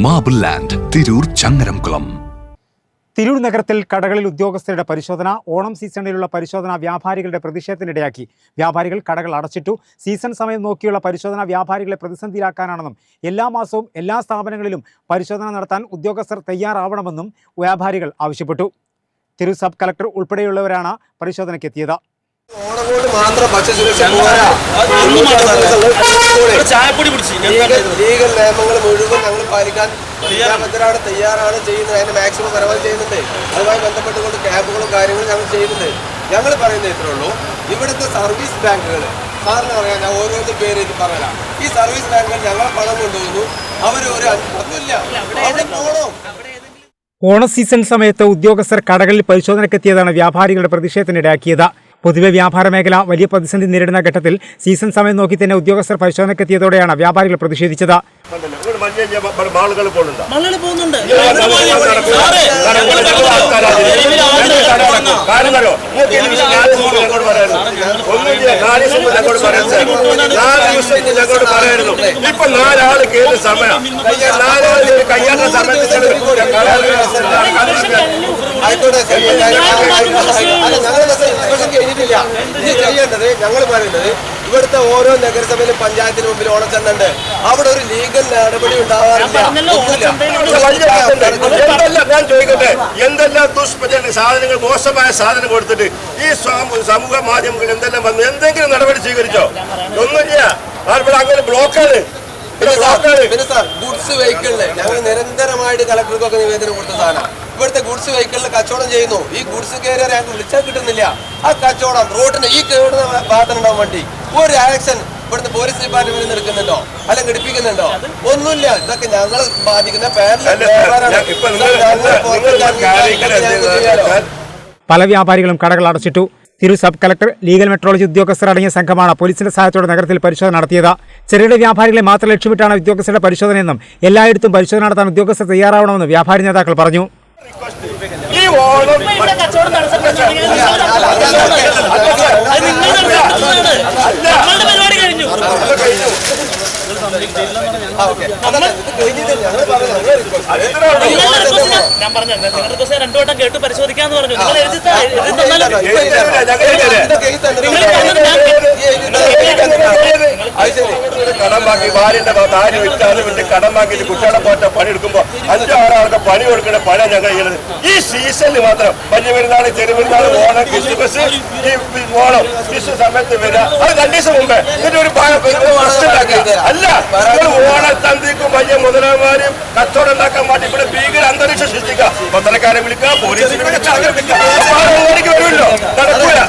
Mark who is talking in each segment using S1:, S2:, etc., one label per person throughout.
S1: Marble land Tirur Changaramkulam
S2: Tirur നഗരത്തിൽ കടകളിൽ ഉദ്യോഗസ്ഥരുടെ പരിശോധന ഓണം സീസണിലുള്ള പരിശോധന വ്യാപാരികളുടെ പ്രതിഷേധത്തിനിടയാക്കി. വ്യാപാരികൾ കടകൾ അടച്ചിട്ടു. സീസൺ സമയം നോക്കിയുള്ള പരിശോധന വ്യാപാരികളെ പ്രതിസന്ധിയിലാക്കാനാണെന്നും എല്ലാ മാസവും എല്ലാ സ്ഥാപനങ്ങളിലും പരിശോധന നടത്താൻ ഉദ്യോഗസ്ഥർ തയ്യാറാവണമെന്നും വ്യാപാരികൾ ആവശ്യപ്പെട്ടു. തിരു സബ് കളക്ടർ ഉൾപ്പെടെയുള്ളവരാണ് പരിശോധനയ്ക്കെത്തിയത്.
S3: ചായപ്പൊടി പിടിച്ച്
S4: ലീഗൽ ലീഗൽ നിയമങ്ങൾ മുഴുവൻ ഞങ്ങൾ പാലിക്കാൻ പ്രതിജ്ഞാബദ്ധരാണ് തയ്യാറാണ് ചെയ്യുന്നത്. അതിന്റെ മാക്സിമം പരമാവധി ചെയ്യുന്നുണ്ട്. അതുമായി ബന്ധപ്പെട്ടുകൊണ്ട് ക്യാമ്പുകളും കാര്യങ്ങളും ഞങ്ങൾ ചെയ്യുന്നുണ്ട്. ഞങ്ങൾ പറയുന്നത് ഇത്രേ ഉള്ളൂ. ഇവിടുത്തെ സർവീസ് ബാങ്കുകൾ സാറിന് പറയാം ഞാൻ ഓരോന്നും പേര് ഇത് പറയാം. ഈ സർവീസ് ബാങ്കുകൾ ഞങ്ങളെ പണം കൊണ്ടുവന്നു. അവർ ഒരു ഒന്നുമില്ല അവിടെ പോകണോ
S2: ഓണ സീസൺ സമയത്ത് ഉദ്യോഗസ്ഥർ കടകളിൽ പരിശോധനയ്ക്കെത്തിയതാണ് വ്യാപാരികളുടെ പ്രതിഷേധത്തിനിടയാക്കിയത്. പൊതുവെ വ്യാപാര മേഖല വലിയ പ്രതിസന്ധി നേരിടുന്ന ഘട്ടത്തിൽ സീസൺ സമയം നോക്കി തന്നെ ഉദ്യോഗസ്ഥർ പരിശോധനയ്ക്കെത്തിയതോടെയാണ് വ്യാപാരികൾ പ്രതിഷേധിച്ചത്.
S5: ഇപ്പൊ സമയം. സമയത്ത്
S4: ആയിക്കോട്ടെ കഴിഞ്ഞിട്ടില്ല ഇത് ചെയ്യേണ്ടത് ഞങ്ങൾ പറയുന്നത് ഇവിടുത്തെ ഓരോ നഗരസഭയിലും പഞ്ചായത്തിന് മുമ്പിൽ ഓണച്ചണ്ടുണ്ട്. അവിടെ ഒരു ലീഗൽ നടപടി ഉണ്ടാവാറില്ല. ഒന്നുമില്ല.
S5: ഞാൻ ചോദിക്കട്ടെ? എന്തെല്ലാം ദുഷ്പ്രചരണ സാധനങ്ങൾ മോശമായ സാധനം കൊടുത്തിട്ട് ഈ സമൂഹ മാധ്യമങ്ങൾ എന്തെല്ലാം വന്നു? എന്തെങ്കിലും നടപടി സ്വീകരിച്ചോ? ഒന്നും ഇല്ല അങ്ങനെ ബ്ലോക്കാണ്?
S4: പിന്നെ സാർ ഗുഡ്സ് വെഹിക്കിളിൽ ഞങ്ങൾ നിരന്തരമായിട്ട് കളക്ടർക്കൊക്കെ നിവേദനം കൊടുത്ത സാധനം. ഇവിടുത്തെ ഗുഡ്സ് വെഹിക്കിളിൽ കച്ചവടം ചെയ്യുന്നു. ഈ ഗുഡ്സ് കയറിയ ഞങ്ങൾക്ക് വിളിച്ചാൽ കിട്ടുന്നില്ല. ആ കച്ചവടം റോഡിന് ഈ കേടുന്ന ഭാഗത്തുണ്ടാവും വണ്ടി. ഒരു ആക്ഷൻ ഇവിടുത്തെ പോലീസ് ഡിപ്പാർട്ട്മെന്റിൽ നിൽക്കുന്നുണ്ടോ അല്ല ഘടിപ്പിക്കുന്നുണ്ടോ ഒന്നുമില്ല. ഇതൊക്കെ ഞങ്ങൾ ബാധിക്കുന്ന
S2: പല വ്യാപാരികളും കടകൾ അടച്ചിട്ടു. തിരു സബ് കളക്ടർ ലീഗൽ മെട്രോളജി ഉദ്യോഗസ്ഥർ അടങ്ങിയ സംഘമാണ് പോലീസിന്റെ സഹായത്തോടെ നഗരത്തിൽ പരിശോധന നടത്തിയത്. ചെറുകിട വ്യാപാരികളെ മാത്രം ലക്ഷ്യമിട്ടാണ് ഉദ്യോഗസ്ഥരുടെ പരിശോധനയെന്നും എല്ലായിടത്തും പരിശോധന നടത്താൻ ഉദ്യോഗസ്ഥർ തയ്യാറാവണമെന്നും വ്യാപാരി നേതാക്കൾ പറഞ്ഞു.
S5: ഈ ഓണം
S3: കച്ചവടം പരിപാടി കഴിഞ്ഞു ഞാൻ പറഞ്ഞു നിങ്ങളുടെ ദിവസം രണ്ടു വട്ടം കേട്ട് പരിശോധിക്കാന്ന് പറഞ്ഞു നിങ്ങൾ എഴുതി തന്നാലും. നിങ്ങൾ
S4: അത്
S5: കടം വാങ്ങി ഭാര്യന്റെ താരി വിറ്റാതെ വിട്ട് കടം വാങ്ങിയിട്ട് കുട്ടികളെ പോറ്റ പണി എടുക്കുമ്പോ അഞ്ചോ ആറോ പണി കൊടുക്കുന്ന പണി ഞങ്ങൾ ചെയ്യുന്നത്. ഈ സീസണിൽ മാത്രം വലിയ പെരുന്നാൾ ചെറുപെരുന്നാൾ ഓണം ക്രിസ്മസ് ഈ ഓണം ക്രിസ്മസ് സമയത്ത് വരിക. അത് രണ്ടു മുമ്പേ. ഇതിന്റെ ഒരു. അല്ല ഓണത്തന്തിക്കും വലിയ മുതലന്മാരും കച്ചവടം ഉണ്ടാക്കാൻ വേണ്ടി ഇവിടെ ഭീകര അന്തരീക്ഷം സൃഷ്ടിക്കുക. പത്രക്കാരെ വിളിക്കുക പോലീസിനെ വിളിക്കുക അങ്ങനെ വിളിക്കുക അപ്പൊ ആ അങ്ങോട്ടേക്ക് വരുമല്ലോ നടക്കൂല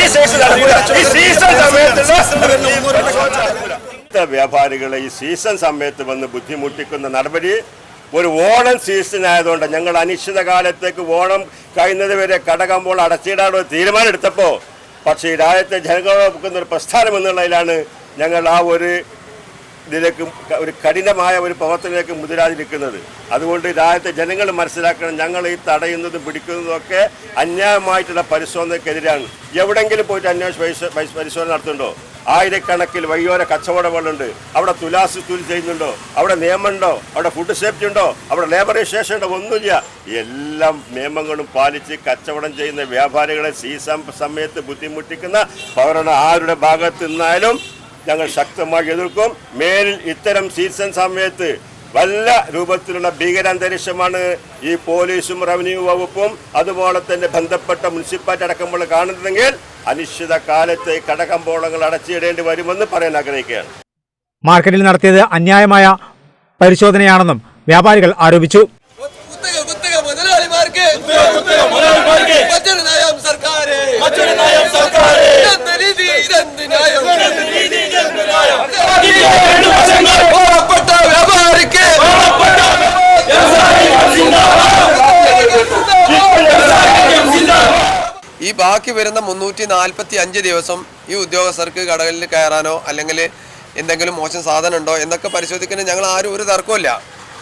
S5: ഈ സീസൺ നടക്കൂല ഈ സീസൺ സമയത്തുള്ള ഈ പരിശോധന നടക്കൂല. ഇവിടുത്തെ വ്യാപാരികളെ ഈ സീസൺ സമയത്ത് വന്ന് ബുദ്ധിമുട്ടിക്കുന്ന നടപടി ഒരു ഓണം സീസൺ ആയതുകൊണ്ട് ഞങ്ങൾ അനിശ്ചിത കാലത്തേക്ക് ഓണം കഴിയുന്നത് വരെ കടകമ്പോൾ അടച്ചിടാനുള്ള തീരുമാനം എടുത്തപ്പോൾ പക്ഷേ ഈ രാജ്യത്തെ ജനങ്ങൾക്കുന്ന ഒരു പ്രസ്ഥാനം എന്നുള്ളതിലാണ് ഞങ്ങൾ ആ ഒരു ഇതിലേക്ക് ഒരു കഠിനമായ ഒരു പ്രവർത്തനത്തിലേക്ക് മുതിരാതിരിക്കുന്നത്. അതുകൊണ്ട് രാജ്യത്തെ ജനങ്ങൾ മനസ്സിലാക്കണം ഞങ്ങൾ ഈ തടയുന്നതും പിടിക്കുന്നതും ഒക്കെ അന്യായമായിട്ടുള്ള പരിശോധനയ്ക്കെതിരാണ്. എവിടെങ്കിലും പോയിട്ട് അന്വേഷണ പരിശോ- പരിശോ- പരിശോധന നടത്തുന്നുണ്ടോ? ആയിരക്കണക്കിൽ വഴിയോര കച്ചവടങ്ങളുണ്ട്. അവിടെ തുലാസ് തുലി ചെയ്യുന്നുണ്ടോ? അവിടെ നിയമമുണ്ടോ? അവിടെ ഫുഡ് സേഫ്റ്റി ഉണ്ടോ? അവിടെ ലേബർ രജിസ്ട്രേഷൻ ഉണ്ടോ? ഒന്നുമില്ല. എല്ലാം നിയമങ്ങളും പാലിച്ച് കച്ചവടം ചെയ്യുന്ന വ്യാപാരികളെ സീസൺ സമയത്ത് ബുദ്ധിമുട്ടിക്കുന്ന പൗരണ ആരുടെ ഭാഗത്ത് നിന്നായാലും ഞങ്ങൾ ശക്തമായി എതിർക്കും. മേലിൽ ഇത്തരം സീസൺ സമയത്ത് വല്ല രൂപത്തിലുള്ള ഭീകരാന്തരീക്ഷമാണ് ഈ പോലീസും റവന്യൂ വകുപ്പും അതുപോലെ തന്നെ ബന്ധപ്പെട്ട മുനിസിപ്പാലിറ്റി അടക്കമുള്ള കാണുന്നതെങ്കിൽ അനിശ്ചിത കാലത്തെ കടകമ്പോളങ്ങൾ അടച്ചിടേണ്ടി വരുമെന്ന് പറയാൻ ആഗ്രഹിക്കുകയാണ്.
S2: മാർക്കറ്റിൽ നടത്തിയത് അന്യായമായ പരിശോധനയാണെന്നും വ്യാപാരികൾ ആരോപിച്ചു.
S4: കുത്തക ബാക്കി വരുന്ന മുന്നൂറ്റി നാൽപ്പത്തി അഞ്ച് ദിവസം ഈ ഉദ്യോഗസ്ഥർക്ക് കടകളിൽ കയറാനോ അല്ലെങ്കിൽ എന്തെങ്കിലും മോശം സാധനം ഉണ്ടോ എന്നൊക്കെ പരിശോധിക്കുന്നത് ഞങ്ങൾ ആരും ഒരു തർക്കമില്ല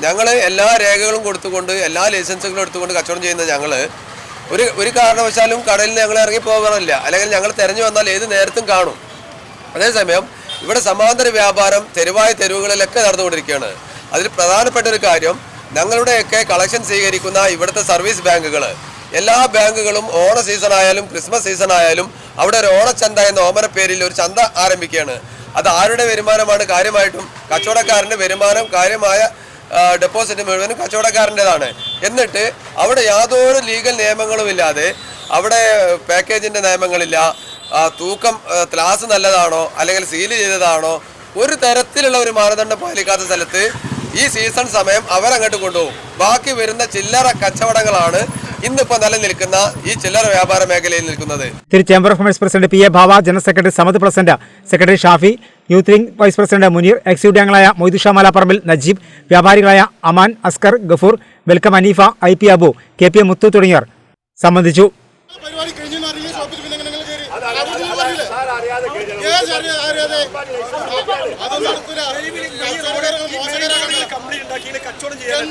S4: ഞങ്ങൾ എല്ലാ രേഖകളും കൊടുത്തുകൊണ്ട് എല്ലാ ലൈസൻസുകളും എടുത്തുകൊണ്ട് കച്ചവടം ചെയ്യുന്ന ഞങ്ങൾ ഒരു ഒരു കാരണവശാലും കടലിൽ ഞങ്ങൾ ഇറങ്ങി പോകാറില്ല. അല്ലെങ്കിൽ ഞങ്ങൾ തിരഞ്ഞു വന്നാൽ ഏത് നേരത്തും കാണും. അതേസമയം ഇവിടെ സമാന്തര വ്യാപാരം തെരുവായ തെരുവുകളിലൊക്കെ നടന്നുകൊണ്ടിരിക്കുകയാണ്. അതിൽ പ്രധാനപ്പെട്ട ഒരു കാര്യം ഞങ്ങളുടെയൊക്കെ കളക്ഷൻ സ്വീകരിക്കുന്ന ഇവിടുത്തെ സർവീസ് ബാങ്കുകൾ എല്ലാ ബാങ്കുകളും ഓണ സീസൺ ആയാലും ക്രിസ്മസ് സീസൺ ആയാലും അവിടെ ഒരു ഓണച്ചന്ത എന്ന ഓമന പേരിൽ ഒരു ചന്ത ആരംഭിക്കുകയാണ്. അത് ആരുടെ വരുമാനമാണ്? കാര്യമായിട്ടും കച്ചവടക്കാരന്റെ വരുമാനം കാര്യമായ ഡെപ്പോസിറ്റ് മുഴുവനും കച്ചവടക്കാരന്റെതാണ്. എന്നിട്ട് അവിടെ യാതൊരു ലീഗൽ നിയമങ്ങളും ഇല്ലാതെ അവിടെ പാക്കേജിന്റെ നിയമങ്ങളില്ല. തൂക്കം ക്ലാസ് നല്ലതാണോ? അല്ലെങ്കിൽ സീൽ ചെയ്തതാണോ? ഒരു തരത്തിലുള്ള ഒരു മാനദണ്ഡം പാലിക്കാത്ത സ്ഥലത്ത് ഈ സീസൺ സമയം അവരങ്ങോട്ട് കൊണ്ടുപോകും. ബാക്കി വരുന്ന ചില്ലറ കച്ചവടങ്ങളാണ് ഇന്നിപ്പോൾ നിലനിൽക്കുന്ന ഈ ചില്ലറ വ്യാപാര മേഖലയിൽ നിൽക്കുന്നത്?
S2: തിരു chamber of commerce president P A Bava general secretary Samad president secretary Shafi youth wing vice president Muneer executive അംഗങ്ങളായ മൊയ്തുഷ മാലാപ്പറമ്പിൽ Najeeb വ്യാപാരികളായ Aman Askar Gafoor welcome Haneefa I P Abu K P A Muthu തുടങ്ങിയവർ സംബന്ധിച്ചു.
S6: അറിയാതെ? എന്ത് കച്ചവടം ചെയ്യാൻ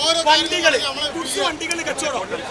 S6: ഓരോ
S3: വണ്ടികൾ
S6: നമ്മളെ
S3: ഗുഡ്സ് വണ്ടികൾ കച്ചവടം.